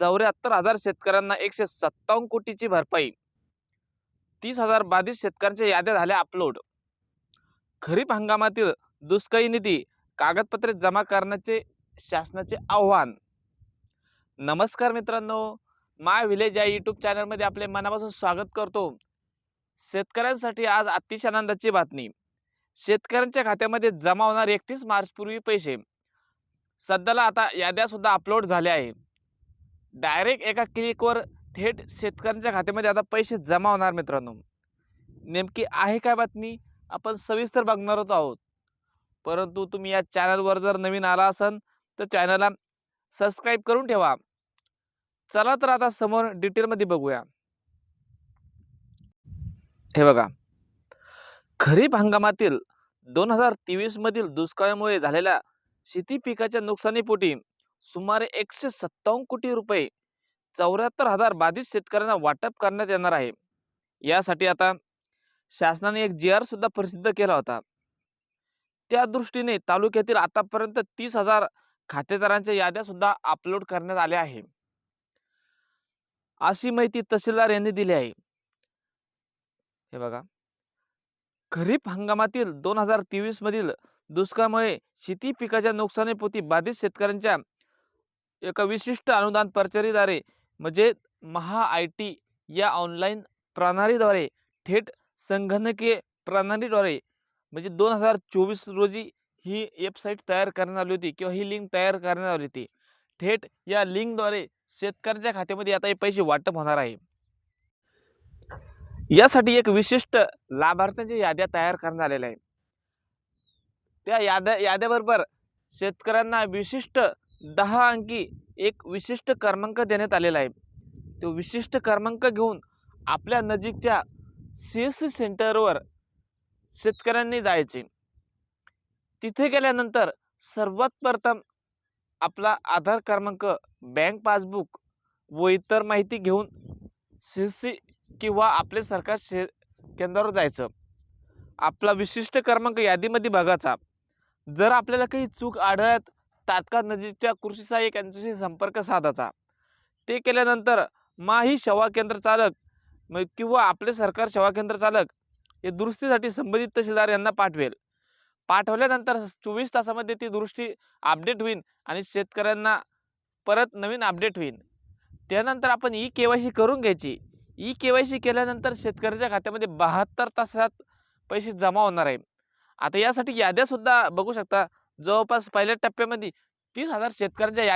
चौऱ्याहत्तर हजार शेतकऱ्यांना एकशे सत्तावन्न कोटीची भरपाई. तीस हजार बाधित शेतकऱ्यांच्या याद्या झाल्या अपलोड खरीप हंगामातील दुष्काळी निधी कागदपत्रे जमा करण्याचे शासनाचे आव्हान. नमस्कार मित्रांनो माय विलेज या यूट्यूब चॅनलमध्ये आपले मनापासून स्वागत करतो. शेतकऱ्यांसाठी आज अतिशय आनंदाची बातमी. शेतकऱ्यांच्या खात्यामध्ये जमा होणार एकतीस मार्चपूर्वी पैसे. सध्याला आता याद्यासुद्धा अपलोड झाल्या आहे. डायरेक्ट एका क्लिकवर थेट शेतकऱ्यांच्या खात्यामध्ये आता पैसे जमा होणार मित्रांनो. नेमकी आहे काय बातमी? आपण सविस्तर बघणार आहोत. परंतु तुम्ही या चॅनलवर जर नवीन आला असाल तर चॅनलला सबस्क्राईब करून ठेवा. चला तर आता समोर डिटेलमध्ये बघूया. हे बघा. खरीप हंगामातील दोन हजार तेवीसमधील दुष्काळामुळे झालेल्या शेती पिकाच्या नुकसानीपोटी सुमारे एकशे सत्तावन्न कोटी रुपये चौऱ्याहत्तर हजार बाधित शेतकऱ्यांना वाटप करण्यात येणार आहे. यासाठी आता शासनाने एक जी आर सुद्धा प्रसिद्ध केला होता. त्या दृष्टीने तालुक्यातील आतापर्यंत तीस हजार खातेदारांच्या याद्या सुद्धा अपलोड करण्यात आल्या आहे. अशी माहिती तहसीलदार यांनी दिली आहे. हे बघा. खरीप हंगामातील दोन हजार तेवीस मधील दुष्काळामुळे शेती पिकाच्या नुकसानीपोटी बाधित शेतकऱ्यांच्या एका विशिष्ट अनुदान परचरीद्वारे म्हणजे महा आय टी या ऑनलाईन प्रणालीद्वारे थेट संगणकीय प्रणालीद्वारे म्हणजे दोन हजार चोवीस रोजी ही वेबसाईट तयार करण्यात आली होती किंवा ही लिंक तयार करण्यात आली होती. थेट या लिंकद्वारे शेतकऱ्यांच्या खात्यामध्ये आता हे पैसे वाटप होणार आहे. यासाठी एक विशिष्ट लाभार्थ्यांच्या याद्या तयार करण्यात आलेल्या आहे त्या याद्या याद्याबरोबर शेतकऱ्यांना विशिष्ट दहा अंकी एक विशिष्ट क्रमांक देण्यात आलेला आहे. तो विशिष्ट क्रमांक घेऊन आपल्या नजीकच्या सी एस सी सेंटरवर शेतकऱ्यांनी जायचे. तिथे गेल्यानंतर सर्वात प्रथम आपला आधार क्रमांक बँक पासबुक व इतर माहिती घेऊन सी एस सी किंवा आपले सरकार शे केंद्रावर जायचं. आपला विशिष्ट क्रमांक यादीमध्ये बघायचा. जर आपल्याला काही चूक आढळत तात्काळ नजीकच्या कृषी सहाय्यक यांच्याशी संपर्क साधायचा. ते केल्यानंतर माही सेवा केंद्र चालक किंवा आपले सरकार सेवा केंद्र चालक हे दुरुस्तीसाठी संबंधित तहसीलदार यांना पाठवेल. पाठवल्यानंतर चोवीस तासामध्ये ती दुरुस्ती अपडेट होईल आणि शेतकऱ्यांना परत नवीन अपडेट होईल. त्यानंतर आपण ई के वाय सी करून घ्यायची. ई के वाय सी केल्यानंतर शेतकऱ्याच्या खात्यामध्ये बहात्तर तासात पैसे जमा होणार आहे. आता यासाठी याद्यासुद्धा बघू शकता जवळपास पहिल्या टप्प्यामध्ये तीस हजार शेतकऱ्यांच्या याद्या